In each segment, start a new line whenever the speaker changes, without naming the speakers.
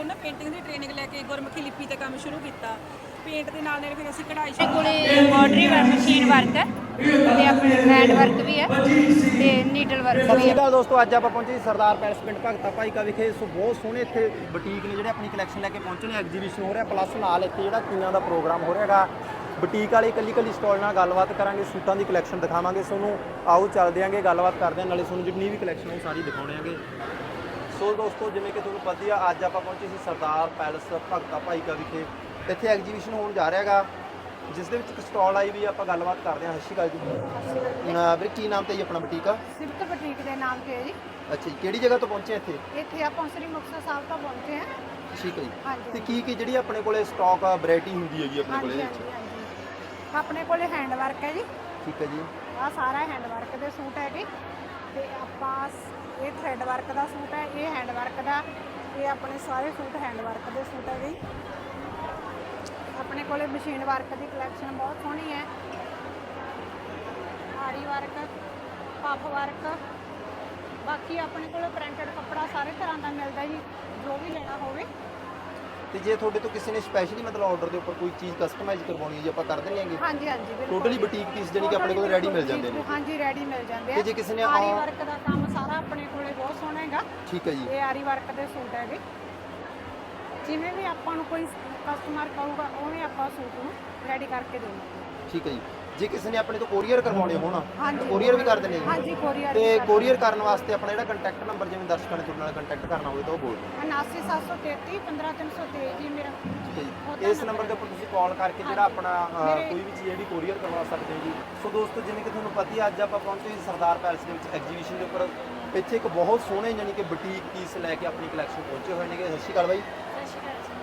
ਤੋਂ ਨਾ ਪੇਂਟਿੰਗ ਦੀ ਟ੍ਰੇਨਿੰਗ ਲੈ ਕੇ ਗੁਰਮੁਖੀ ਲਿਪੀ ਤੇ ਕੰਮ ਸ਼ੁਰੂ ਕੀਤਾ। ਪੇਂਟ ਦੇ ਨਾਲ ਨਾਲ ਫਿਰ ਅਸੀਂ ਕਢਾਈ
ਸਾਡੇ ਕੋਲੇ ਮਸ਼ੀਨ ਵਰਕ ਹੈ। ਤੇ ਆਪਣੇ ਹੈਂਡ ਵਰਕ ਵੀ ਹੈ ਤੇ ਨੀਡਲ ਵਰਕ ਵੀ
ਸ਼੍ਰੀ
ਹੈ।
ਦੋਸਤੋ ਅੱਜ ਆਪਾਂ ਪਹੁੰਚੇ ਜੀ ਸਰਦਾਰ ਪੈਲਸ ਪਿੰਡ ਭਗਤਾ ਭਾਈ ਕਾ ਵਿਖੇ। ਸੋ ਬਹੁਤ ਸੋਹਣੇ ਇੱਥੇ ਬੁਟੀਕ ਨੇ ਜਿਹੜੇ ਆਪਣੀ ਕਲੈਕਸ਼ਨ ਲੈ ਕੇ ਪਹੁੰਚੇ ਨੇ। ਐਗਜ਼ੀਬਿਸ਼ਨ ਹੋ ਰਿਹਾ ਪਲੱਸ ਨਾਲ ਇੱਥੇ ਜਿਹੜਾ ਤੀਆਂ ਦਾ ਪ੍ਰੋਗਰਾਮ ਹੋ ਰਿਹਾਗਾ ਬੁਟੀਕ ਵਾਲੀ ਇਕੱਲੀ ਇਕੱਲੀ ਸਟਾਲ ਨਾਲ ਗੱਲਬਾਤ ਕਰਾਂਗੇ ਸੂਟਾਂ ਦੀ ਕਲੈਕਸ਼ਨ ਦਿਖਾਵਾਂਗੇ। ਤੁਹਾਨੂੰ ਆਓ ਚੱਲਦੇ ਆਂਗੇ ਗੱਲਬਾਤ ਕਰਦੇ ਆਂ। ਨਾਲੇ ਤੁਹਾਨੂੰ ਜਿੰਨੀ ਵੀ ਕਲੈਕਸ਼ਨ ਉਹ ਸਾਰੀ ਦਿਖਾਉਣੇ ਆਂਗੇ। ਸੋ ਦੋਸਤੋ ਜਿਵੇਂ ਕਿ ਤੁਹਾਨੂੰ ਪਤਾ ਹੀ ਆ ਅੱਜ ਆਪਾਂ ਪਹੁੰਚੇ ਸੀ ਸਰਦਾਰ ਪੈਲਸ ਭਗਤਾ ਭਾਈ ਕਾ ਵਿਖੇ। ਇੱਥੇ ਐਗਜ਼ੀਬਿਸ਼ਨ ਹੋਣ ਜਾ ਰਿਹਾਗਾ ਜਿਸ ਦੇ ਵਿੱਚ ਇੱਕ ਸਟਾਲ ਆਈ ਵੀ ਆਪਾਂ ਗੱਲਬਾਤ ਕਰਦੇ ਸਤਿ ਸ਼੍ਰੀ ਅਕਾਲ ਜੀ। ਅਹ ਵੀਰੇ ਕੀ ਨਾਮ ਤੇ ਜੀ ਆਪਣਾ ਬੁਟੀਕ ਆ?
ਸਿਫਤ ਬੁਟੀਕ ਦੇ ਨਾਮ ਤੇ ਹੈ ਜੀ।
ਅੱਛਾ ਜੀ ਕਿਹੜੀ ਜਗ੍ਹਾ ਤੋਂ ਪਹੁੰਚੇ ਇੱਥੇ?
ਇੱਥੇ ਆਪਾਂ ਸ੍ਰੀ ਮੁਕਤਸਰ ਸਾਹਿਬ ਤੋਂ ਪਹੁੰਚੇ ਹਾਂ।
ਠੀਕ ਹੈ ਜੀ।
ਹਾਂਜੀ।
ਤੇ ਕੀ ਕੀ ਜਿਹੜੀ ਆਪਣੇ ਕੋਲੇ ਸਟਾਕ ਆ ਵੈਰਾਈਟੀ ਹੁੰਦੀ ਹੈਗੀ ਆਪਣੇ ਕੋਲੇ
ਹਾਂਜੀ
ਇਹਦੇ
ਹਾਂਜੀ
ਵਿੱਚ?
ਹਾਂਜੀ। ਆਪਣੇ ਕੋਲੇ ਹੈਂਡ ਵਰਕ ਹੈ ਜੀ।
ਠੀਕ ਹੈ ਜੀ।
ਆ ਸਾਰਾ ਹੈਂਡ ਵਰਕ ਦੇ ਸੂਟ ਹੈਗੇ। ਤੇ ਆਪਾਂ ਸ- ਇਹ ਥਰੈਡ ਵਰਕ ਦਾ ਸੂਟ ਹੈ, ਇਹ ਹੈਂਡ ਵਰਕ ਦਾ, ਇਹ ਆਪਣੇ ਸਾਰੇ ਸੂਟ ਹੈਂਡ ਵਰਕ ਦੇ ਸੂਟ ਹੈ ਜੀ। ਆਪਣੇ ਕੋਲੇ ਮਸ਼ੀਨ ਵਰਕ ਦੀ ਕਲੈਕਸ਼ਨ ਬਹੁਤ ਸੋਹਣੀ ਹੈ ਆਰੀ ਵਰਕ ਪਫ ਵਰਕ ਬਾਕੀ ਆਪਣੇ ਕੋਲ ਪ੍ਰਿੰਟਡ ਕੱਪੜਾ ਸਾਰੇ ਤਰ੍ਹਾਂ ਦਾ ਮਿਲਦਾ ਜੀ, ਜੋ ਵੀ ਲੈਣਾ ਹੋਵੇ
ਤੇ ਜੇ ਤੁਹਾਡੇ ਤੋਂ ਕਿਸੇ ਨੇ ਸਪੈਸ਼ਲੀ ਮਤਲਬ ਆਰਡਰ ਦੇ ਉੱਪਰ ਕੋਈ ਚੀਜ਼ ਕਸਟਮਾਈਜ਼ ਕਰਵਾਉਣੀ ਹੈ ਜੀ ਆਪਾਂ ਕਰ ਦਿੰਦੇ ਹਾਂਗੇ
ਹਾਂਜੀ ਹਾਂਜੀ ਬਿਲਕੁਲ।
ਟੋਟਲੀ ਬੁਟੀਕ ਪੀਸ ਜਿਹੜੀ ਕਿ ਆਪਣੇ ਕੋਲ ਰੈਡੀ ਮਿਲ ਜਾਂਦੇ ਨੇ।
ਹਾਂਜੀ ਰੈਡੀ ਮਿਲ ਜਾਂਦੇ ਆ।
ਤੇ ਜੇ ਕਿਸੇ ਨੇ
ਆਰੀ ਵਰਕ ਦਾ ਕੰਮ ਸਾਰਾ ਆਪਣੇ ਕੋਲੇ ਬਹੁਤ ਸੋਹਣਾ ਹੈਗਾ।
ਠੀਕ ਹੈ ਜੀ।
ਇਹ ਆਰੀ ਵਰਕ ਦੇ ਸੂਟ ਹੈਗੇ। ਜਿਵੇਂ ਵੀ ਆਪਾਂ ਨੂੰ ਕੋਈ ਕਸਟਮਰ ਕਹੂਗਾ ਉਵੇਂ ਆਪਾਂ ਸੂਟ ਨੂੰ ਰੈਡੀ ਕਰਕੇ ਦੇਵਾਂਗੇ
ਠੀਕ ਹੈ ਜੀ। ਜੇ ਕਿਸੇ ਨੇ ਆਪਣੇ ਤੋਂ ਕੋਰੀਅਰ ਕਰਵਾਉਣੇ ਹੋਣ
ਹਾਂਜੀ।
ਕੋਰੀਅਰ ਵੀ ਕਰ ਦਿੰਦੇ ਜੀ।
ਹਾਂਜੀ ਕੋਰੀਅਰ
ਤੇ ਕੋਰੀਅਰ ਕਰਨ ਵਾਸਤੇ ਆਪਣਾ ਜਿਹੜਾ ਕੰਟੈਕਟ ਨੰਬਰ ਜਿਵੇਂ ਦਰਸ਼ਕਾਂ ਨੇ ਤੁਹਾਡੇ ਨਾਲ ਕੰਟੈਕਟ ਕਰਨਾ ਹੋਵੇ ਤਾਂ ਉਹ ਬੋਲ ਦਿਓ।
79733 15323 ਜੀ ਮੇਰਾ।
ਠੀਕ ਹੈ
ਉਹਦਾ
ਜੀ ਇਸ ਨੰਬਰ ਦੇ ਉੱਪਰ ਤੁਸੀਂ ਕਾਲ ਕਰਕੇ ਜਿਹੜਾ ਆਪਣਾ ਅ,
ਮੇਰੇ-
ਕੋਈ ਵੀ ਚੀਜ਼ ਜਿਹੜੀ ਕੋਰੀਅਰ ਕਰਵਾ ਸਕਦੇ ਹੋ ਜੀ। ਸੋ ਦੋਸਤੋ ਜਿਵੇਂ ਕਿ ਤੁਹਾਨੂੰ ਪਤਾ ਹੀ ਹੈ, ਅੱਜ ਆਪਾਂ ਪਹੁੰਚੇ ਜੀ ਸਰਦਾਰ ਪੈਲਸ ਦੇ ਵਿੱਚ ਐਗਜ਼ੀਬਿਸ਼ਨ ਦੇ ਉੱਪਰ। ਇੱਥੇ ਇੱਕ ਬਹੁਤ ਸੋਹਣੇ ਜਾਨੀ ਕਿ ਬੁਟੀਕ ਪੀਸ ਲੈ ਕੇ ਆਪਣੀ ਕਲੈਕਸ਼ਨ ਪਹੁੰਚੇ ਹੋਏ ਨੇਗੇ। ਸਤਿ ਸ਼੍ਰੀ ਅਕਾਲ ਬਾਈ।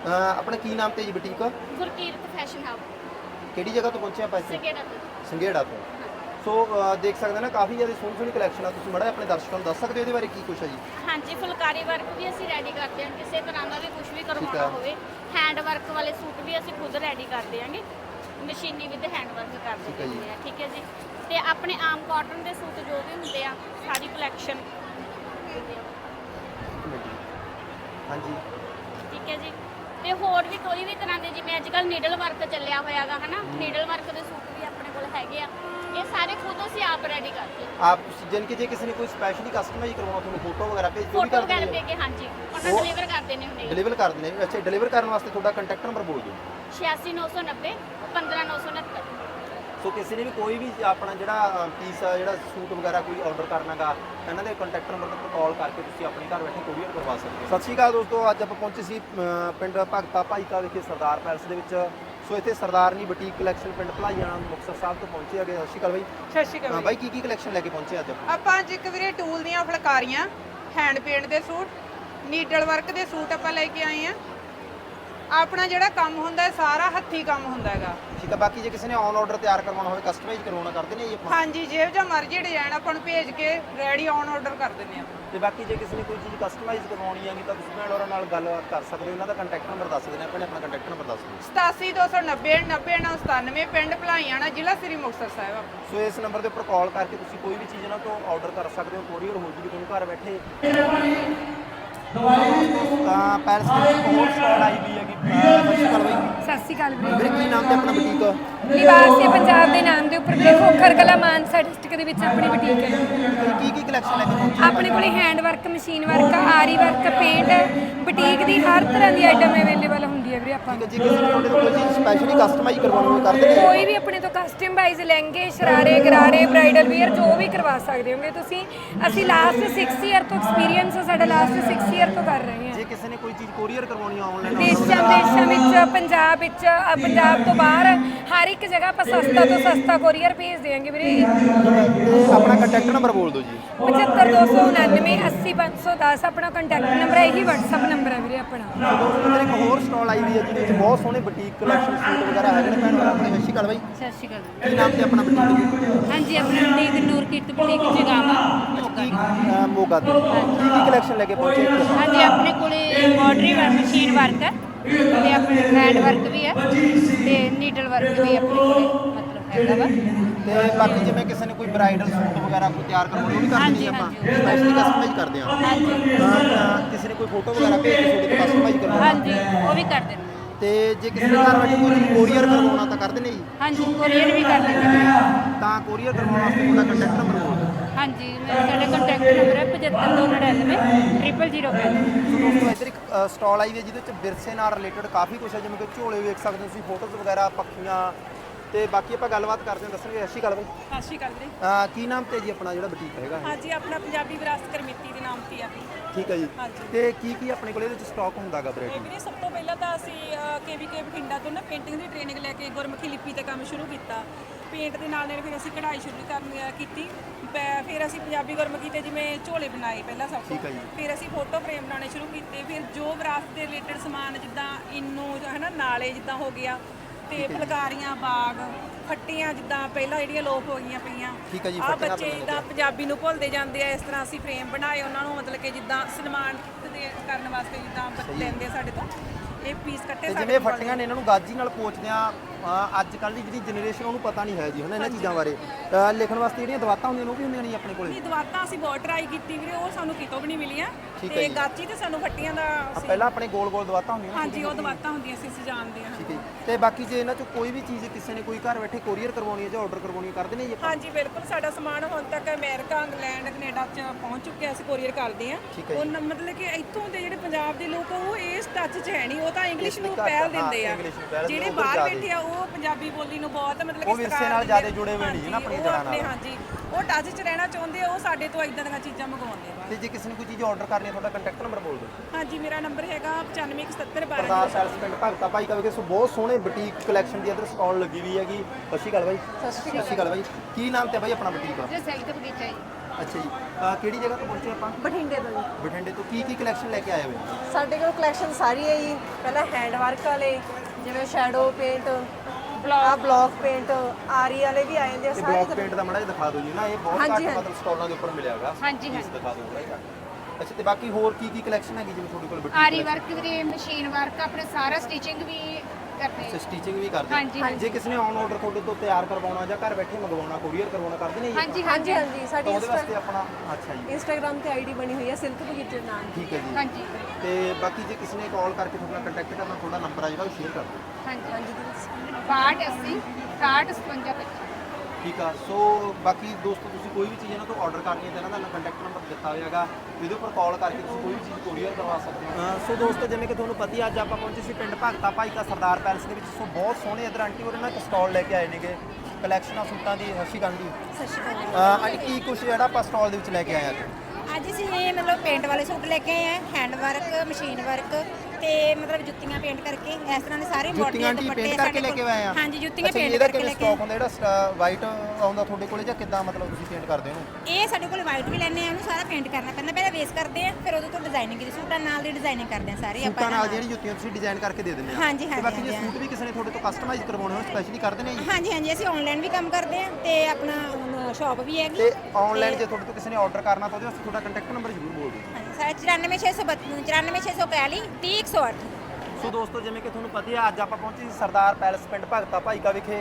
ਅ, ਆਪਣਾ ਕੀ ਨਾਮ ਤੇ ਜੀ ਬੁਟੀਕ
ਗੁਰਕੀਰਤ ਫੈਸ਼ਨ ਹਬ
ਕਿਹੜੀ ਜਗ੍ਹਾ ਤੋਂ ਪਹੁੰਚੇ ਆਪਾਂ ਇੱਥੇ?
ਸਗੇੜਾ ਤੋਂ।
ਸੰਘੇੜਾ ਤੋਂ। ਸੋ ਅ, ਦੇਖ ਸਕਦੇ ਨਾ ਕਾਫੀ ਜ਼ਿਆਦਾ ਸੋਹਣੀ ਸੋਹਣੀ ਕਲੈਕਸ਼ਨ ਆ। ਤੁਸੀਂ ਮੜਾ ਆਪਣੇ ਦਰਸ਼ਕਾਂ ਨੂੰ ਦੱਸ ਸਕਦੇ ਹੋ ਇਹਦੇ ਬਾਰੇ ਕੀ ਕੁਛ ਹੈ ਜੀ?
ਹਾਂਜੀ ਫੁਲਕਾਰੀ ਵਰਕ ਵੀ ਅਸੀਂ ਰੈਡੀ ਕਰਦੇ ਹਾਂ। ਕਿਸੇ ਤਰ੍ਹਾਂ ਦਾ ਵੀ ਕੁਝ ਵੀ ਕਰਵਾਉਣਾ। ਹੋਵੇ ਹੈਂਡ ਵਰਕ ਵਾਲੇ ਸੂਟ ਵੀ ਅਸੀਂ ਖੁਦ ਰੈਡੀ ਕਰਦੇ ਆਂਗੇ ਮਸ਼ੀਨੀ ਵਿਦ ਹੈਂਡ ਵਰਕ ਕਰ
ਠੀਕ ਹੈ ਜੀ।
ਦਿੰਦੇ ਆ ਠੀਕ ਹੈ ਜੀ। ਤੇ ਆਪਣੇ ਆਮ ਕਾਟਨ ਦੇ ਸੂਟ ਜੋ ਵੀ ਹੁੰਦੇ ਆ ਸਾਰੀ ਕਲੈਕਸ਼ਨ।
ਹਾਂਜੀ।
ਠੀਕ ਹੈ ਜੀ। ਤੇ ਹੋਰ ਵੀ ਕੋਈ ਵੀ ਤਰ੍ਹਾਂ ਦੇ ਜਿਵੇਂ ਅੱਜ ਕੱਲ ਨੀਡਲ ਵਰਕ ਚੱਲਿਆ ਹੋਇਆਗਾ ਹਨਾ? ਨੀਡਲ ਵਰਕ ਦੇ ਸੂਟ ਵੀ ਆਪਣੇ ਕੋਲ ਹੈਗੇ ਆ। ਇਹ ਸਾਰੇ ਖੁਦ ਅਸੀਂ ਆਪ ਰੈਡੀ ਕਰਦੇ ਹਾਂ।
ਆਪ ਜਾਣੀ ਕਿ ਜੇ ਕਿਸੇ ਨੇ ਕੋਈ ਸਪੈਸ਼ਲੀ ਕਸਟਮਾਈਜ਼ ਕਰਵਾਉਣਾ ਤੁਹਾਨੂੰ ਫੋਟੋ ਵਗੈਰਾ ਭੇਜ ਦਿਓ ਵੀ
ਫੋਟੋ
ਕਰ
ਵਗੈਰਾ
ਦਿੰਦੇ
ਕੇ ਹਾਂਜੀ ਉਹਨਾਂ
ਉਹ-
ਡਿਲੀਵਰ ਕਰ ਦਿੰਦੇ ਹੁੰਦੇ
ਡਿਲੀਵਰ ਕਰ ਦਿੰਦੇ ਨੇ। ਅੱਛਾ ਡਿਲੀਵਰ ਕਰਨ ਵਾਸਤੇ ਤੁਹਾਡਾ ਕੰਟੈਕਟ ਨੰਬਰ ਬੋਲ ਦਿਓ।
86990 15969
ਸੋ ਕਿਸੇ ਨੇ ਵੀ ਕੋਈ ਵੀ ਆਪਣਾ ਜਿਹੜਾ ਪੀਸ ਜਿਹੜਾ ਸੂਟ ਵਗੈਰਾ ਕੋਈ ਆਰਡਰ ਕਰਨਾਗਾ ਇਹਨਾਂ ਦੇ ਕੰਟੈਕਟ ਨੰਬਰ ਤੇ ਕਾਲ ਕਰਕੇ ਤੁਸੀਂ ਆਪਣੇ ਘਰ ਬੈਠੇ ਕੋਰੀਅਰ ਕਰਵਾ ਸਕਦੇ ਹੋ। ਸਤਿ ਸ਼੍ਰੀ ਅਕਾਲ ਦੋਸਤੋ ਅੱਜ ਆਪਾਂ ਪਹੁੰਚੇ ਸੀ ਪਿੰਡ ਭਗਤਾ ਭਾਈਕਾ ਵਿਖੇ ਸਰਦਾਰ ਪੈਲਸ ਦੇ ਵਿੱਚ। ਸੋ ਇੱਥੇ ਸਰਦਾਰਨੀ ਬੁਟੀਕ ਕਲੈਕਸ਼ਨ ਪਿੰਡ ਭਲਾਈਆਂ ਮੁਕਤਸਰ ਸਾਹਿਬ ਤੋਂ ਪਹੁੰਚੇ ਹੈਗੇ। ਸਤਿ ਸ਼੍ਰੀ ਅਕਾਲ ਬਾਈ।
ਸਤਿ ਸ਼੍ਰੀ
ਹਾਂ
ਅਕਾਲ
ਬਾਈ। ਕੀ ਕੀ ਕਲੈਕਸ਼ਨ ਲੈ ਕੇ ਪਹੁੰਚੇ ਅੱਜ ਆਪਾਂ?
ਆਪਾਂ ਅੱਜ ਇੱਕ ਵੀਰੇ ਟੂਲ ਦੀਆਂ ਫੁਲਕਾਰੀਆਂ ਹੈਂਡ ਪੇਂਟ ਦੇ ਸੂਟ ਨੀਡਲ ਵਰਕ ਦੇ ਸੂਟ ਆਪਾਂ ਲੈ ਕੇ ਆਏ ਆ। ਆਪਣਾ ਜਿਹੜਾ ਕੰਮ ਹੁੰਦਾ ਹੈ ਸਾਰਾ ਹੱਥੀ ਕੰਮ ਹੁੰਦਾ ਹੈਗਾ।
ਠੀਕ ਹੈ ਬਾਕੀ ਜੇ ਕਿਸੇ ਨੇ ਔਨ ਆਰਡਰ ਤਿਆਰ ਕਰਵਾਉਣਾ ਹੋਵੇ ਕਸਟਮਾਈਜ਼ ਕਰਵਾਉਣਾ ਕਰਦੇ ਨੇ ਜੀ ਆਪਾਂ?
ਹਾਂਜੀ ਜਿਹੋ ਜਿਹਾ ਮਰਜ਼ੀ ਡਿਜ਼ਾਈਨ ਆਪਾਂ ਨੂੰ ਭੇਜ ਕੇ ਰੈਡੀ ਆਨ ਆਰਡਰ ਕਰ ਦਿੰਦੇ ਆ।
ਤੇ ਬਾਕੀ ਜੇ ਕਿਸੇ ਨੇ ਕੋਈ ਚੀਜ਼ ਕਸਟਮਾਈਜ਼ ਕਰਵਾਉਣੀ ਹੈਗੀ ਤਾਂ ਤੁਸੀਂ ਭੈਣ ਹੋਰਾਂ ਨਾਲ ਗੱਲਬਾਤ ਕਰ ਸਕਦੇ ਹੋ। ਇਹਨਾਂ ਦਾ ਕੰਟੈਕਟ ਨੰਬਰ ਦੱਸ ਦੇਣਾ ਆਪਣੇ ਆਪਣਾ ਕੰਟੈਕਟ ਨੰਬਰ ਦੱਸ ਦਿਓ।
87290 90997 ਪਿੰਡ ਭਲਾਈਆਣਾ ਜ਼ਿਲ੍ਹਾ ਸ੍ਰੀ ਮੁਕਤਸਰ ਸਾਹਿਬ ਆ।
ਸੋ ਇਸ ਨੰਬਰ ਦੇ ਉੱਪਰ ਕਾਲ ਕਰਕੇ ਤੁਸੀਂ ਕੋਈ ਵੀ ਚੀਜ਼ ਇਹਨਾਂ ਤੋਂ ਆਰਡਰ ਕਰ ਸਕਦੇ ਹੋ ਕੋਰੀਅਰ ਹੋ ਜੂਗੀ ਤੁਹਾਨੂੰ ਘਰ ਬੈਠੇ। ਤਾਂ ਪੈਲਸ ਦੇ ਵਿੱਚ ਹੋਰ ਸਟਾਲ ਆਈ ਵੀ ਸਤਿ ਸ਼੍ਰੀ ਅਕਾਲ
ਵੀਰੇ।
ਕੀ ਨਾਮ ਤੇ ਆਪਣਾ ਬੁਟੀਕ?
ਨਿਵਾਸੀ ਪੰਜਾਬ ਦੇ ਨਾਮ ਦੇ ਉੱਪਰ ਵੀਰੇ ਖੋਖਰ ਕਲਾ ਮਾਨਸਾ ਡਿਸਟ੍ਰਿਕਟ ਦੇ ਵਿੱਚ ਆਪਣੀ ਬੁਟੀਕ ਹੈ।
ਕੀ ਕੀ ਕਲੈਕਸ਼ਨ ਪਹੁੰਚੇ
ਆਪਣੇ ਕੋਲੇ hand work machine work aari work paint boutique ਦੀ ਹਰ ਤਰ੍ਹਾਂ ਦੀ ਆਈਟਮ ਅਵੇਲੇਬਲ ਹੁੰਦੀ ਹੈ ਵੀਰੇ ਆਪਾਂ।
ਠੀਕ ਹੈ ਜੇ ਕਿਸੇ ਨੇ ਕੋਈ ਸਪੈਸ਼ਲੀ ਕਸਟਮਾਈਜ਼ ਕਰਵਾਉਣੀ ਕਰਦੇ ਨੇ?
ਕੋਈ ਵੀ ਆਪਣੇ ਤੋਂ ਕਸਟਮਾਈਜ਼ ਲਹਿੰਗੇ ਸ਼ਰਾਰੇ ਗਰਾਰੇ ਬ੍ਰਾਈਡਲ ਵੀਅਰ ਜੋ ਵੀ ਕਰਵਾ ਸਕਦੇ ਹੋਗੇ ਤੁਸੀਂ। ਅਸੀਂ ਲਾਸਟ 6 ਇਅਰ ਤੋਂ ਐਕਸਪੀਰੀਅੰਸ ਸਾਡਾ ਲਾਸਟ 6 ਇਅਰ ਤੋਂ ਕਰ ਰਹੇ ਹਾਂ।
ਕਿਸੇ ਨੇ ਕੋਈ ਚੀਜ਼ ਕੋਰੀਅਰ ਕਰਵਾਉਣੀ ਆਨਲਾਈਨ
ਦੇਸ਼ਾਂ ਦੇਸ਼ਾਂ ਵਿੱਚ ਪੰਜਾਬ ਵਿੱਚ ਅ, ਪੰਜਾਬ ਤੋਂ ਬਾਹਰ ਹਰ ਇੱਕ ਜਗ੍ਹਾ ਆਪਾਂ ਸਸਤਾ ਤੋਂ ਸਸਤਾ ਕੋਰੀਅਰ ਭੇਜ ਦੇਵਾਂਗੇ ਵੀਰੇ।
ਆਪਣਾ ਕੰਟੈਕਟ ਨੰਬਰ ਬੋਲ ਦਿਓ ਜੀ।
75299 80510 ਆਪਣਾ ਕੰਟੈਕਟ ਨੰਬਰ ਹੈ ਇਹੀ WhatsApp ਨੰਬਰ ਹੈ ਵੀਰੇ ਆਪਣਾ।
ਦੋਸਤੋ ਇੱਧਰ ਇੱਕ ਹੋਰ ਸਟਾਲ ਆਈ ਵੀ ਹੈ ਜਿਹਦੇ ਵਿੱਚ ਬਹੁਤ ਸੋਹਣੇ ਬੁਟੀਕ ਕਲੈਕਸ਼ਨ ਸੂਟ ਵਗੈਰਾ ਹੈਗੇ ਨੇ। ਭੈਣ ਹੋਰਾਂ ਆਪਣੇ ਸਤਿ ਸ਼੍ਰੀ ਅਕਾਲ ਬਾਈ।
ਸਤਿ ਸ਼੍ਰੀ ਅਕਾਲ।
ਕੀ ਨਾਮ ਤੇ ਆਪਣਾ ਬੁਟੀਕ
ਹਾਂਜੀ ਆਪਣਾ ਬੁਟੀਕ ਨੂਰ ਕੀਰਤ ਬੁਟੀਕ ਜਗਾਵਾ
ਮੋਗਾ। ਤੋਂ। ਕੀ ਕੀ ਕਲੈਕਸ਼ਨ ਲੈ ਕੇ ਪਹੁੰਚੇ? ਇੱਥੇ?
ਹਾਂਜੀ ਆਪਣੇ ਕੋਲੇ ਮੋਡਰੀ ਮਸ਼ੀਨ ਵਰਕ ਹੈ। ਤੇ ਆਪਣੇ ਹੈਂਡ ਵਰਕ ਵੀ ਹੈ ਤੇ ਨੀਡਲ ਵਰਕ ਵੀ ਆਪਣੇ ਕੋਲੇ ਮਤਲਬ
ਹੈਗਾ ਵਾ।
ਤੇ ਬਾਕੀ ਜਿਵੇਂ ਕਿਸੇ ਨੇ ਕੋਈ ਬ੍ਰਾਈਡਲ ਸੂਟ ਵਗੈਰਾ ਕੋਈ ਤਿਆਰ ਕਰਵਾਉਣਾ ਉਹ ਵੀ ਕਰ ਦਿੰਦੇ ਆਪਾਂ। ਸਪੈਸ਼ਲੀ ਕਸਟਮਾਈਜ਼ ਕਰਦੇ ਹਾਂ। ਹਾਂ ਕਿਸੇ ਨੇ ਕੋਈ ਫੋਟੋ ਵਗੈਰਾ ਭੇਜ ਕੇ ਤੁਹਾਡੇ ਤੋਂ ਕਸਟਮਾਈਜ਼ ਕਰਵਾਉਣਾ
ਹਾਂਜੀ ਉਹ ਵੀ ਕਰ ਦਿੰਦੇ।
ਤੇ ਜੇ ਕਿਸੇ ਨੇ ਘਰ ਬੈਠੇ ਕੋਈ ਕੋਰੀਅਰ ਕਰਵਾਉਣਾ ਤਾਂ ਕਰਦੇ ਨੇ ਜੀ।
ਹਾਂਜੀ ਕੋਰੀਅਰ ਵੀ ਕਰ ਦਿੰਦੇ।
ਤਾਂ ਕੋਰੀਅਰ ਕਰਵਾਉਣ ਵਾਸਤੇ ਤੁਹਾਡਾ ਕੰਟੈਕਟ ਨੰਬਰ
ਹਾਂਜੀ ਮੇਰਾ ਸਾਡਾ ਕੰਟੈਕਟ ਨੰਬਰ ਹੈ 7599 0005
ਸੋ ਦੋਸਤੋ ਇੱਧਰ ਇੱਕ ਸਟਾਲ ਆਈ ਵੀ ਹੈ ਜਿਹਦੇ ਵਿੱਚ ਵਿਰਸੇ ਨਾਲ ਰਿਲੇਟਡ ਕਾਫੀ ਕੁਝ ਹੈ ਜਿਵੇਂ ਕਿ ਝੋਲੇ ਵੇਖ ਸਕਦੇ ਹੋ ਤੁਸੀਂ ਫੋਟੋਜ਼ ਵਗੈਰਾ ਪੱਖੀਆਂ ਤੇ ਬਾਕੀ ਆਪਾਂ ਗੱਲਬਾਤ ਕਰਦੇ ਹਾਂ ਦੱਸਣਗੇ। ਅੱਛੀ ਗੱਲ ਬਈ।
ਸਤਿ ਸ਼੍ਰੀ ਅਕਾਲ ਵੀਰੇ।
ਅਹ ਕੀ ਨਾਮ ਤੇ ਜੀ ਆਪਣਾ ਜਿਹੜਾ ਬੁਟੀਕ ਹੈਗਾ? ਇਹ?
ਹਾਂਜੀ ਆਪਣਾ ਪੰਜਾਬੀ ਵਿਰਾਸਤ ਕਰਮਿੱਤੀ ਦੇ ਨਾਮ ਤੇ ਆ ਵੀ
ਠੀਕ ਹੈ ਜੀ।
ਹਾਂਜੀ।
ਤੇ ਕੀ ਕੀ ਆਪਣੇ ਕੋਲ ਇਹਦੇ ਵਿੱਚ ਸਟਾਕ ਹੁੰਦਾਗਾ
ਤੇ
ਵੈਰਾਈਟੀ
ਵੀਰੇ ਸਭ ਤੋਂ ਪਹਿਲਾਂ ਤਾਂ ਅਸੀਂ ਕੇਵੀਕੇ ਬਠਿੰਡਾ ਤੋਂ ਨਾ ਪੇਂਟਿੰਗ ਦੀ ਟ੍ਰੇਨਿੰਗ ਲੈ ਕੇ ਗੁਰਮੁਖੀ ਲਿਪੀ ਤੇ ਕੰਮ ਸ਼ੁਰੂ ਕੀਤਾ। ਪੇਂਟ ਦੇ ਨਾਲ ਨਾਲ ਫਿਰ ਅਸੀਂ ਕਢਾਈ ਸ਼ੁਰੂ ਕਰਨੀ ਕੀਤੀ। ਫਿਰ ਅਸੀਂ ਪੰਜਾਬੀ ਗੁਰਮੁਖੀ ਤੇ ਜਿਵੇਂ ਝੋਲੇ ਬਣਾਏ ਪਹਿਲਾਂ ਸਭ ਤੋਂ।
ਠੀਕ ਹੈ ਜੀ।
ਫਿਰ ਅਸੀਂ ਫੋਟੋ ਫਰੇਮ ਬਣਾਉਣੇ ਸ਼ੁਰੂ ਕੀਤੇ। ਫਿਰ ਜੋ ਵਿਰਾਸਤ ਦੇ ਰਿਲੇਟਡ ਸਮਾਨ ਜਿੱਦਾਂ ਇਨੂ ਹੈ ਨਾ ਨਾਲੇ ਜਿੱਦਾਂ ਹੋ ਗਿਆ। ਤੇ ਫੁਲਕਾਰੀਆਂ ਬਾਗ ਫੱਟੀਆਂ ਜਿੱਦਾਂ ਪਹਿਲਾਂ ਜਿਹੜੀਆਂ ਲੋਪ ਹੋ ਗਈਆਂ ਪਈਆਂ।
ਠੀਕ ਹੈ ਜੀ,
ਆ
ਫੱਟੀਆਂ
ਬੱਚੇ
ਬਣਾਉਂਦੇ
ਜਿੱਦਾਂ ਪੰਜਾਬੀ ਨੂੰ ਭੁੱਲਦੇ ਜਾਂਦੇ ਆ ਇਸ ਤਰ੍ਹਾਂ ਅਸੀਂ ਫਰੇਮ ਬਣਾਏ ਉਹਨਾਂ ਨੂੰ ਮਤਲਬ ਕਿ ਜਿੱਦਾਂ ਸਨਮਾਨਿਤ ਦੇ ਕਰਨ ਵਾਸਤੇ ਜਿੱਦਾਂ ਬੱਚੇ ਲੈਂਦੇ ਸਾਡੇ ਤੋਂ। ਇਹ ਪੀਸ ਕੱਟੇ
ਤੇ
ਸਾਡੇ
ਜਿਵੇਂ
ਕੋਲ।
ਫੱਟੀਆਂ ਨੇ ਇਹਨਾਂ ਨੂੰ ਗਾਜੀ ਨਾਲ ਪੋਚਦੇ ਆ ਅਹ ਅੱਜ ਕੱਲ ਦੀ ਜਿਹੜੀ ਜਨਰੇਸ਼ਨ ਉਹਨੂੰ ਪਤਾ ਨਹੀਂ ਹੈ ਜੀ ਹਨਾ ਇਹਨਾਂ ਚੀਜ਼ਾਂ ਬਾਰੇ। ਲਿਖਣ ਵਾਸਤੇ ਜਿਹੜੀਆਂ ਦਵਾਤਾਂ ਹੁੰਦੀਆਂ ਨੇ ਉਹ ਵੀ ਹੁੰਦੀਆਂ ਨੇ ਜੀ ਆਪਣੇ ਕੋਲੇ?
ਨਹੀਂ ਦਵਾਤਾਂ ਅਸੀਂ ਬਹੁਤ ਟਰਾਈ ਕੀਤੀ ਵੀਰੇ ਉਹ ਸਾਨੂੰ ਕਿਤੋਂ ਵੀ ਨਹੀਂ ਮਿਲੀਆਂ।
ਠੀਕ ਹੈ
ਤੇ
ਜੀ।
ਗਾਚੀ ਤੇ ਸਾਨੂੰ ਫੱਟੀਆਂ ਦਾ
ਆ ਪਹਿਲਾਂ ਆਪਣੇ ਗੋਲ ਗੋਲ ਦਵਾਤਾਂ ਹੁੰਦੀਆਂ ਨੇ
ਹਾਂਜੀ ਉਹ ਦਵਾਤਾਂ ਹੁੰਦੀਆਂ ਸੀ ਅਸੀਂ ਜਾਣਦੇ ਹਾਂ।
ਠੀਕ ਹੈ ਜੀ। ਤੇ ਬਾਕੀ ਜੇ ਇਹਨਾਂ ਚੋਂ ਕੋਈ ਵੀ ਚੀਜ਼ ਕਿਸੇ ਨੇ ਕੋਈ ਘਰ ਬੈਠੇ ਕੋਰੀਅਰ ਕਰਵਾਉਣੀ ਹੈ ਜਾਂ ਆਰਡਰ ਕਰਵਾਉਣੀ ਹੈ ਕਰਦੇ ਨੇ ਜੀ ਆਪਾਂ?
ਹਾਂਜੀ ਬਿਲਕੁਲ ਸਾਡਾ ਸਮਾਨ ਹੁਣ ਤੱਕ ਅਮਰੀਕਾ ਇੰਗਲੈਂਡ ਕੈਨੇਡਾ ਚ ਪਹੁੰਚ ਚੁੱਕਿਆ ਅਸੀਂ ਕੋਰੀਅਰ ਕਰਦੇ ਹਾਂ।
ਠੀਕ ਹੈ ਜੀ।
ਉਹ ਨ- ਮਤਲਬ ਕਿ ਇੱਥੋਂ ਦੇ ਜਿਹੜੇ ਪੰਜਾਬ ਦੇ ਲੋਕ ਆ, ਉਹ ਇਸ ਟੱਚ 'ਚ ਹੈ ਨਹੀਂ ਉਹ ਤਾਂ ਇੰਗਲਿਸ਼ ਨੂੰ ਪਹਿਲ ਦਿੰਦੇ ਆ।
ਇੰਗਲਿਸ਼ ਨੂੰ ਪਹਿਲ ਦਿੰਦੇ,
ਜਿਹੜੇ
ਉਹ
ਬਾਹਰ
ਜ਼ਿਆਦੇ।
ਬੈਠੇ ਆ ਉਹ ਪੰਜਾਬੀ ਬੋਲੀ ਨੂੰ ਬਹੁਤ ਮਤਲਬ
ਉਹ
ਕਿ
ਵਿਰਸੇ
ਸਤਿਕਾਰ
ਨਾਲ ਜ਼ਿਆਦੇ। ਜੁੜੇ ਹੋਏ ਨੇ ਜੀ ਨਾ
ਹਾਂਜੀ,
ਆਪਣੀ
ਉਹ
ਜੜ੍ਹਾਂ
ਆਪਣੇ-
ਨਾਲ।
ਹਾਂਜੀ। ਉਹ ਟੱਚ 'ਚ ਰਹਿਣਾ ਚਾਹੁੰਦੇ ਆ ਉਹ ਸਾਡੇ ਤੋਂ ਇਦਾਂ ਦੀਆਂ ਚੀਜ਼ਾਂ ਮੰਗਵਾਉਂਦੇ ਆ
ਤੇ ਜੇ ਕਿਸੇ ਨੇ ਕੋਈ ਚੀਜ਼ ਆਰਡਰ ਕਰਨੀ ਹੈ ਤੁਹਾਡਾ ਕੰਟੈਕਟ ਨੰਬਰ ਬੋਲ ਦਿਓ।
ਹਾਂਜੀ ਮੇਰਾ ਨੰਬਰ ਹੈਗਾ 9571
ਸਰਦਾਰ ਸੈਲਸ ਪਿੰਡ ਭਗਤਾ ਭਾਈ ਕਾ ਵਿਖੇ ਸੋ ਬਹੁਤ ਸੋਹਣੇ ਬੁਟੀਕ ਕਲੈਕਸ਼ਨ ਦੀ ਇੱਧਰ ਸਟਾਲ ਲੱਗੀ ਹੋਈ ਹੈਗੀ। ਸਤਿ ਸ਼੍ਰੀ ਅਕਾਲ ਬਾਈ। ਸਤਿ ਸ਼੍ਰੀ ਅਕਾਲ ਬਾਈ। ਕੀ ਨਾਮ ਤੇ ਬਾਈ ਆਪਣਾ ਬੁਟੀਕ ਦਾ?
ਜੇ ਸਿਲਕ ਬਗੀਚਾ ਜੀ।
ਅੱਛਾ ਜੀ। ਅਹ ਕਿਹੜੀ ਜਗ੍ਹਾ ਤੋਂ ਪਹੁੰਚੇ ਆਪਾਂ?
ਬਠਿੰਡੇ ਤੋਂ ਜੀ।
ਬਠਿੰਡੇ ਤੋਂ ਕੀ ਕੀ ਕਲੈਕਸ਼ਨ ਲੈ ਕੇ ਆਏ ਹੋਏ
ਸਾਡੇ ਕੋਲ ਕਲੈਕਸ਼ਨ ਸਾਰੀ ਹੈ ਜੀ। ਪਹਿਲਾਂ ਹੈਂਡ ਵਰਕ ਵਾਲੇ ਜਿਵੇਂ shadow paint block block paint aari ਵਾਲੇ ਵੀ ਆ ਜਾਂਦੇ ਆ
ਇਹ
ਸਾਰੇ
ਬਲੌਕ ਪੇਂਟ ਦਾ ਮੜਾ ਜਿਹਾ ਦਿਖਾ ਦਿਓ ਜੀ ਨਾ ਇਹ ਬਹੁਤ
ਹਾਂਜੀ,
ਘੱਟ
ਹਾਂਜੀ।
ਮਤਲਬ ਸਟਾਲਾਂ ਦੇ ਉੱਪਰ ਮਿਲਿਆਗਾ
ਹਾਂਜੀ,
ਹਾਂਜੀ। ਦਿਖਾ ਦਿਓ ਮੜਾ ਜਿਹਾ। ਅੱਛਾ ਤੇ ਬਾਕੀ ਹੋਰ ਕੀ ਕੀ ਕਲੈਕਸ਼ਨ ਹੈਗੀ ਜਿਵੇਂ ਤੁਹਾਡੇ ਕੋਲ ਬੁਟੀਕ
ਆਰੀ ਵਰਕ ਵੀਰੇ ਮਸ਼ੀਨ ਵਰਕ ਆਪਣੇ ਸਾਰਾ ਸਟਿਚਿੰਗ ਵੀ ਕਰਦੇ
ਅੱਛਾ ਸਟਿਚਿੰਗ ਵੀ ਕਰਦੇ
ਹਾਂਜੀ, ਹਾਂਜੀ।
ਜੇ ਕਿਸੇ ਨੇ ਆਨ ਆਰਡਰ ਤੁਹਾਡੇ ਤੋਂ ਤਿਆਰ ਕਰਵਾਉਣਾ ਜਾਂ ਘਰ ਬੈਠੇ ਮੰਗਵਾਉਣਾ ਕੋਰੀਅਰ ਕਰਵਾਉਣਾ ਕਰਦੇ ਨੇ ਜੀ
ਹਾਂਜੀ
ਹਾਂਜੀ।
ਹਾਂਜੀ
ਹਾਂਜੀ।
ਤਾਂ
ਸਾਡੀ
ਉਹਦੇ ਵਾਸਤੇ ਆਪਣਾ ਅੱਛਾ ਜੀ।
ਇੰਸਟਾਗ੍ਰam ਤੇ ਆਈਡੀ ਬਣੀ ਹੋਈ ਹੈ ਸਿਲਕ ਬਗੀਚੇ ਨਾਲ।
ਠੀਕ ਹੈ ਜੀ।
ਹਾਂਜੀ।
ਤੇ ਬਾਕੀ ਜੇ ਕਿਸੇ ਨੇ ਕਾਲ ਕਰਕੇ ਤੁਹਾਡਾ ਕੰਟੈਕਟ ਕਰਨਾ ਤੁਹਾਡਾ ਨੰਬਰ ਆ ਜਿਹੜਾ ਉਹ ਸ਼ੇਅਰ ਕਰ ਦਿਓ।
ਹਾਂਜੀ।
ਹਾਂਜੀ ਜੀ
62 80 61 55
ਠੀਕ ਆ। ਸੋ ਬਾਕੀ ਦੋਸਤੋ ਤੁਸੀਂ ਕੋਈ ਵੀ ਚੀਜ਼ ਇਹਨਾਂ ਤੋਂ ਆਰਡਰ ਕਰਨੀ ਹੈ ਤਾਂ ਇਹਨਾਂ ਦਾ ਕੰਟੈਕਟ ਨੰਬਰ ਦਿੱਤਾ ਹੋਇਆਗਾ ਇਹਦੇ ਉੱਪਰ ਕਾਲ ਕਰਕੇ ਤੁਸੀਂ ਕੋਈ ਵੀ ਚੀਜ਼ ਕੋਰੀਅਰ ਕਰਵਾ ਸਕਦੇ ਹੋ। ਸੋ ਦੋਸਤੋ ਜਿਵੇਂ ਕਿ ਤੁਹਾਨੂੰ ਪਤਾ ਹੀ ਅੱਜ ਆਪਾਂ ਪਹੁੰਚੇ ਸੀ ਪਿੰਡ ਭਗਤਾ ਭਾਈ ਕਾ ਸਰਦਾਰ ਪੈਲਸ ਦੇ ਵਿੱਚ। ਸੋ ਬਹੁਤ ਸੋਹਣੇ ਇਧਰ ਆਂਟੀ ਹੋਰ ਇਹਨਾਂ ਇੱਕ ਸਟਾਲ ਲੈ ਕੇ ਆਏ ਨੇਗੇ। ਕਲੈਕਸ਼ਨ ਆ ਸੂਟਾਂ ਦੀ। ਹਸੀ ਦੀ
ਸਤਿ ਸ਼੍ਰੀ ਅਕਾਲ।
ਆਂਟੀ ਕੀ ਕੁਛ ਜਿਹੜਾ ਆਪਾਂ ਸਟਾਲ ਦੇ ਵਿੱਚ ਲੈ ਕੇ ਆਏ ਅੱਜ?
ਅੱਜ ਅਸੀਂ ਇਹ ਮਤਲਬ ਪੇਂਟ ਵਾਲੇ ਸੂਟ ਲੈ ਕੇ ਆਏ ਆ। ਹੈਂਡ ਵਰਕ ਮਸ਼ੀਨ ਵਰਕ ਤੇ ਮਤਲਬ ਜੁੱਤੀਆਂ ਪੇਂਟ ਕਰਕੇ ਇਸ ਤਰ੍ਹਾਂ ਦੇ ਸਾਰੇ
ਜੁੱਤੀਆਂ
ਬੋਟੀਆਂ
ਆਂਟੀ
ਦੁਪੱਟੇ
ਪੇਂਟ ਕਰਕੇ ਲੈ ਕੇ ਆਏ ਆ।
ਹਾਂਜੀ ਜੁੱਤੀਆਂ
ਅੱਛਾ ਜੀ,
ਪੇਂਟ
ਇਹਦਾ
ਕਰਕੇ
ਕਿਵੇਂ
ਲੈ ਕੇ
ਸਟਾਕ ਹੁੰਦਾ ਜਿਹੜਾ ਵਾਈਟ ਆਉਂਦਾ ਤੁਹਾਡੇ ਕੋਲੇ ਜਾਂ ਕਿੱਦਾਂ ਮਤਲਬ ਤੁਸੀਂ ਪੇਂਟ ਕਰਦੇ ਹੋ?
ਇਹ ਸਾਡੇ ਕੋਲ ਵਾਈਟ ਵੀ ਲੈਣੇ ਆ ਉਹਨੂੰ ਸਾਰਾ ਪੇਂਟ ਕਰਨਾ ਪੈਂਦਾ। ਪਹਿਲਾਂ ਬੇਸ ਕਰਦੇ ਆ ਫਿਰ ਉਹਦੇ ਤੋਂ ਡਿਜ਼ਾਈਨਿੰਗ ਦੀ ਸੂਟਾਂ ਨਾਲ ਦੀ ਡਿਜ਼ਾਈਨਿੰਗ ਕਰਦੇ ਆ ਸਾਰੀ
ਸੂਟਾਂ
ਆਪਾਂ
ਨਾਲ। ਜਿਹੜੀ ਜੁੱਤੀਆਂ ਤੁਸੀਂ ਡਿਜ਼ਾਈਨ ਕਰਕੇ ਦੇ ਦਿੰਦੇ ਆ।
ਹਾਂਜੀ,
ਤੇ
ਹਾਂਜੀ,
ਬਾਕੀ ਜੇ
ਹਾਂਜੀ,
ਸੂਟ ਵੀ ਕਿਸੇ ਨੇ ਤੁਹਾਡੇ ਤੋਂ ਕਸਟਮਾਈਜ਼ ਕਰਵਾਉਣੇ ਹੋਣ ਸਪੈਸ਼ਲੀ ਕਰਦੇ ਨੇ ਜੀ?
ਹਾਂਜੀ ਹਾਂਜੀ ਅਸੀਂ ਆਨਲਾਈਨ ਵੀ ਕੰਮ ਕਰਦੇ ਆ ਤੇ ਆਪਣਾ ਸ਼ਾਪ ਵੀ ਹੈਗੀ
ਤੇ ਆਨਲਾਈਨ ਜੇ ਤੁਹਾਡੇ ਤੋਂ ਕਿਸੇ ਨੇ ਆਰਡਰ ਕਰਨਾ ਤਾਂ ਉਹਦੇ ਵਾਸਤੇ ਤੁਹਾਡਾ ਕੰਟੈਕਟ ਨੰਬਰ ਜ਼ਰੂਰ ਬੋਲ ਦਿਓ।
ਹਾਂਜੀ। ਸਾਡਾ 94632 94642 30108
ਸੋ ਦੋਸਤੋ ਜਿਵੇਂ ਕਿ ਤੁਹਾਨੂੰ ਪਤਾ ਹੀ ਅੱਜ ਆਪਾਂ ਪਹੁੰਚੇ ਸੀ ਸਰਦਾਰ ਪੈਲਸ ਪਿੰਡ ਭਗਤਾ ਭਾਈਕਾ ਵਿਖੇ।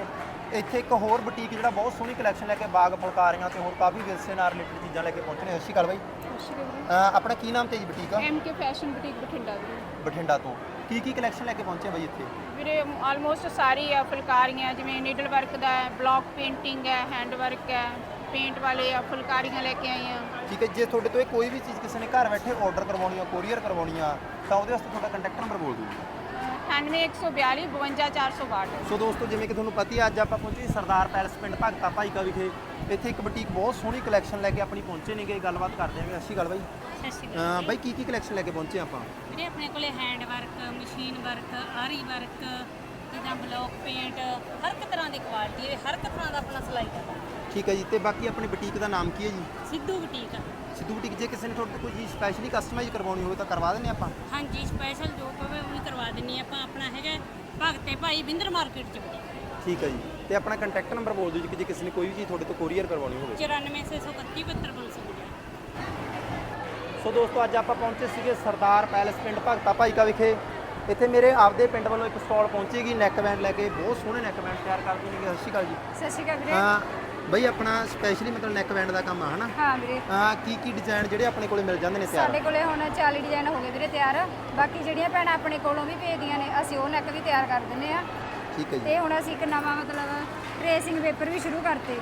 ਇੱਥੇ ਇੱਕ ਹੋਰ ਬੁਟੀਕ ਜਿਹੜਾ ਬਹੁਤ ਸੋਹਣੀ ਕਲੈਕਸ਼ਨ ਲੈ ਕੇ ਬਾਗ ਫੁਲਕਾਰੀਆਂ ਤੇ ਹੋਰ ਕਾਫੀ ਵਿਰਸੇ ਨਾਲ ਰਿਲੇਟਡ ਚੀਜ਼ਾਂ ਲੈ ਕੇ ਪਹੁੰਚੇ ਨੇ। ਸਤਿ ਸ਼੍ਰੀ ਅਕਾਲ ਬਾਈ। ਆਪਣਾ ਕੀ ਨਾਮ ਤੇ ਜੀ ਬੁਟੀਕ? ਆ
M K fashion boutique Bathinda ਦੀ
ਬਠਿੰਡਾ ਤੋਂ। ਕੀ ਕੀ ਕਲੈਕਸ਼ਨ ਲੈ ਕੇ ਪਹੁੰਚੇ ਬਾਈ ਇੱਥੇ?
ਵੀਰੇ ਆਲਮੋਸਟ ਸਾਰੀ ਆ ਫੁਲਕਾਰੀਆਂ ਜਿਵੇਂ ਨੀਡਲ ਵਰਕ ਦਾ ਹੈ ਬਲੌਕ ਪੇਂਟਿੰਗ ਹੈ ਹੈਂਡ ਵਰਕ ਹੈ ਪੇਂਟ ਵਾਲੇ ਆ ਫੁਲਕਾਰੀਆਂ ਲੈ ਕੇ ਆਏ ਆ।
ਠੀਕ ਹੈ ਜੇ ਤੁਹਾਡੇ ਤੋਂ ਇਹ ਕੋਈ ਵੀ ਚੀਜ਼ ਕਿਸੇ ਨੇ ਘਰ ਬੈਠੇ ਆਰਡਰ ਕਰਵਾਉਣੀ ਆ ਕੋਰੀਅਰ ਕਰਵਾਉਣੀ ਆ ਤਾਂ ਉਹਦੇ ਵਾਸਤੇ ਤੁਹਾਡਾ ਕੰਟੈਕਟ ਨੰਬਰ ਬੋਲ ਦਿਓ।
9142 52462
ਸੋ ਦੋਸਤੋ ਜਿਵੇਂ ਕਿ ਤੁਹਾਨੂੰ ਪਤਾ ਹੀ ਆ, ਅੱਜ ਆਪਾਂ ਪਹੁੰਚੇ ਸਰਦਾਰ ਪੈਲਸ ਪਿੰਡ ਭਗਤਾ ਭਾਈਕਾ ਵਿਖੇ। ਇੱਥੇ ਇੱਕ ਬੁਟੀਕ ਬਹੁਤ ਸੋਹਣੀ ਕਲੈਕਸ਼ਨ ਲੈ ਕੇ ਆਪਣੀ ਪਹੁੰਚੇ ਨੇਗੇ ਗੱਲਬਾਤ ਕਰਦੇ ਆਂਗੇ ਅੱਛੀ ਗੱਲ ਬਾਈ।
ਸਤਿ ਸ਼੍ਰੀ
ਅਹ ਬਾਈ ਕੀ ਕੀ ਕਲੈਕਸ਼ਨ ਲੈ ਕੇ ਪਹੁੰਚੇ ਆਪਾਂ?
ਵੀਰੇ ਆਪਣੇ ਕੋਲੇ hand work machine work aari work ਜਿੱਦਾਂ ਬਲੌਕ ਪੇਂਟ ਹਰ ਇੱਕ ਤਰ੍ਹਾਂ ਦੀ ਕੁਆਲਿਟੀ ਹੈ। ਹਰ ਇੱਕ ਤਰ੍ਹਾਂ ਦਾ ਆਪਣਾ ਸਿਲਾਈ ਦਾ ਕੰਮ।
ਠੀਕ ਹੈ ਜੀ ਤੇ ਬਾਕੀ ਆਪਣੀ ਬੁਟੀਕ ਦਾ ਨਾਮ ਕੀ ਹੈ ਜੀ?
ਸਿੱਧੂ ਬੁਟੀਕ।
ਸਿੱਧੂ ਬੁਟੀਕ ਜੇ ਕਿਸੇ ਨੇ ਤੁਹਾਡੇ ਤੋਂ ਕੋਈ ਚੀਜ਼ ਸਪੈਸ਼ਲੀ ਕਸਟਮਾਈਜ਼ ਕਰਵਾਉਣੀ ਹੋਵੇ ਤਾਂ ਕਰਵਾ ਦਿੰਦੇ ਆਪਾਂ।
ਹਾਂਜੀ ਸਪੈਸ਼ਲ ਜੋ ਕਹੇ ਉਹ ਵੀ ਕਰਵਾ ਦਿੰਨੀ ਆਪਾਂ। ਆਪਣਾ ਹੈਗਾ ਭਗਤੇ ਭਾਈ ਬਿੰਦਰ ਮਾਰਕੀਟ ਚ ਬੁਟੀਕ।
ਠੀਕ ਹੈ ਜੀ ਤੇ ਆਪਣਾ ਕੰਟੈਕਟ ਨੰਬਰ ਬੋਲ ਦਿਓ ਜੀ ਕਿ ਜੇ ਕਿਸੇ ਨੇ ਕੋਈ ਵੀ ਚੀਜ਼ ਤੁਹਾਡੇ ਤੋਂ ਕੋਰੀਅਰ ਕਰਵਾਉਣੀ ਹੋਵੇ।
9431
ਸੋ ਦੋਸਤੋ ਅੱਜ ਆਪਾਂ ਪਹੁੰਚੇ ਸੀਗੇ ਸਰਦਾਰ ਪੈਲਸ ਪਿੰਡ ਭਗਤਾ ਭਾਈਕਾ ਵਿਖੇ। ਇੱਥੇ ਮੇਰੇ ਆਪਦੇ ਪਿੰਡ ਵੱਲੋਂ ਇੱਕ ਸਟਾਲ ਪਹੁੰਚੇਗੀ ਨੈਕ ਬੈਂਡ ਲੈ ਕੇ। ਬਹੁਤ ਸੋਹਣੇ ਨੈਕ ਬੈਂਡ ਤਿਆਰ ਕਰਦੇ ਨੇਗੇ। ਸਤਿ ਸ਼੍ਰੀ ਅਕਾਲ ਜੀ।
ਸਤਿ ਸ਼੍ਰੀ ਅਕਾਲ ਵੀਰੇ।
ਹਾਂ ਬਈ ਆਪਣਾ ਸਪੈਸ਼ਲੀ ਮਤਲਬ ਨੈਕ ਬੈਂਡ ਦਾ ਕੰਮ ਆ ਹਨਾ?
ਹਾਂ ਵੀਰੇ।
ਹਾਂ ਕੀ ਕੀ ਡਿਜ਼ਾਈਨ ਜਿਹੜੇ ਆਪਣੇ ਕੋਲੇ ਮਿਲ ਜਾਂਦੇ ਨੇ ਤਿਆਰ?
ਸਾਡੇ ਕੋਲੇ ਹੁਣ 40 ਡਿਜ਼ਾਈਨ ਹੋ ਗਏ ਵੀਰੇ ਤਿਆਰ। ਬਾਕੀ ਜਿਹੜੀਆਂ ਭੈਣਾਂ ਆਪਣੇ ਕੋਲੋਂ ਵੀ ਭੇਜਦੀਆਂ ਨੇ ਅਸੀਂ ਉਹ ਨੈਕ ਵੀ ਤਿਆਰ ਕਰ ਦਿੰਦੇ ਆ।
ਠੀਕ ਹੈ ਜੀ।
ਤੇ ਹੁਣ ਅਸੀਂ ਇੱਕ ਨਵਾਂ ਮਤਲਬ ਟ੍ਰੇਸਿੰਗ ਪੇਪਰ ਵੀ ਸ਼ੁਰੂ ਕਰਤੇ।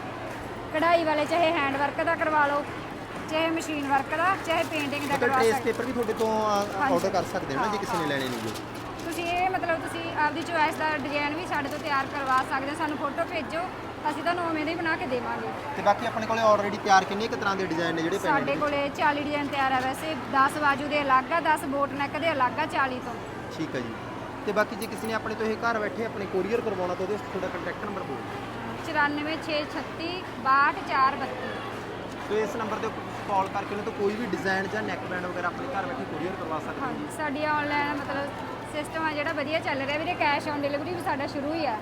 ਕਢਾਈ ਵਾਲੇ ਚਾਹੇ ਹੈਂਡ ਵਰਕ ਦਾ ਕਰਵਾ ਲਓ ਚਾਹੇ ਮਸ਼ੀਨ ਵਰਕ ਦਾ ਚਾਹੇ ਪੇਂਟਿੰਗ ਦਾ
ਮਤਲਬ
ਕਰਵਾ
ਟ੍ਰੇਸ
ਸਕਦੇ।
ਪੇਪਰ ਵੀ ਤੁਹਾਡੇ ਤੋਂ ਆਰਡਰ ਕਰ ਸਕਦੇ ਹੋ ਨਾ ਜੇ ਕਿਸੇ ਨੇ ਲੈਣੇ ਨੇ ਜੀ
ਤੁਸੀਂ ਇਹ ਮਤਲਬ ਤੁਸੀਂ ਆਪਦੀ ਚੋਇਸ ਦਾ ਡਿਜ਼ਾਈਨ ਵੀ ਸਾਡੇ ਤੋਂ ਤਿਆਰ ਕਰਵਾ ਸਕਦੇ ਹੋ। ਸਾਨੂੰ ਫੋਟੋ ਭੇਜੋ। ਅਸੀਂ ਤੁਹਾਨੂੰ ਉਵੇਂ ਦੇ ਹੀ ਬਣਾ ਕੇ ਦੇਵਾਂਗੇ।
ਤੇ ਬਾਕੀ ਆਪਣੇ ਕੋਲੇ ਆਲਰੇਡੀ ਤਿਆਰ ਕਿੰਨੇ ਕੁ ਤਰ੍ਹਾਂ ਦੇ ਡਿਜ਼ਾਈਨ ਨੇ ਜਿਹੜੇ ਪੈਣੇ
ਸਾਡੇ
ਨੇ?
ਕੋਲੇ 40 ਡਿਜ਼ਾਈਨ ਤਿਆਰ ਆ ਵੈਸੇ 10 ਬਾਜੂ ਦੇ ਅਲੱਗ ਆ 10 ਬੋਟ ਨੈਕ ਦੇ ਅਲੱਗ ਆ 40 ਤੋਂ।
ਠੀਕ ਹੈ ਜੀ। ਤੇ ਬਾਕੀ ਜੇ ਕਿਸੇ ਨੇ ਆਪਣੇ ਤੋਂ ਇਹ ਘਰ ਬੈਠੇ ਆਪਣੇ ਕੋਰੀਅਰ ਕਰਵਾਉਣਾ ਤਾਂ ਉਹਦੇ ਵਾਸਤੇ ਤੁਹਾਡਾ ਕੰਟੈਕਟ ਨੰਬਰ ਬੋਲੋ
94636 62432
ਸੋ ਇਸ ਨੰਬਰ ਉੱਪਰ ਕਾਲ ਕਰਕੇ ਉਹਨਾਂ ਤੋਂ ਕੋਈ ਵੀ ਡਿਜ਼ਾਈਨ ਜਾਂ ਨੈਕ ਬੈਂਡ ਵਗੈਰਾ ਆਪਣੇ ਘਰ ਬੈਠੇ ਕੋਰੀਅਰ ਕਰਵਾ ਸਕਦੇ ਹੋ
ਹਾਂਜੀ ਸਾਡੀ ਆਨਲਾਈਨ ਮਤਲਬ ਸਿਸਟਮ ਆ ਜਿਹੜਾ ਵਧੀਆ ਚੱਲ ਰਿਹਾ ਵੀਰੇ ਕੈਸ਼ ਔਨ ਡਿਲੀਵਰੀ ਵੀ ਸਾਡਾ ਸ਼ੁਰੂ ਹੀ ਆ।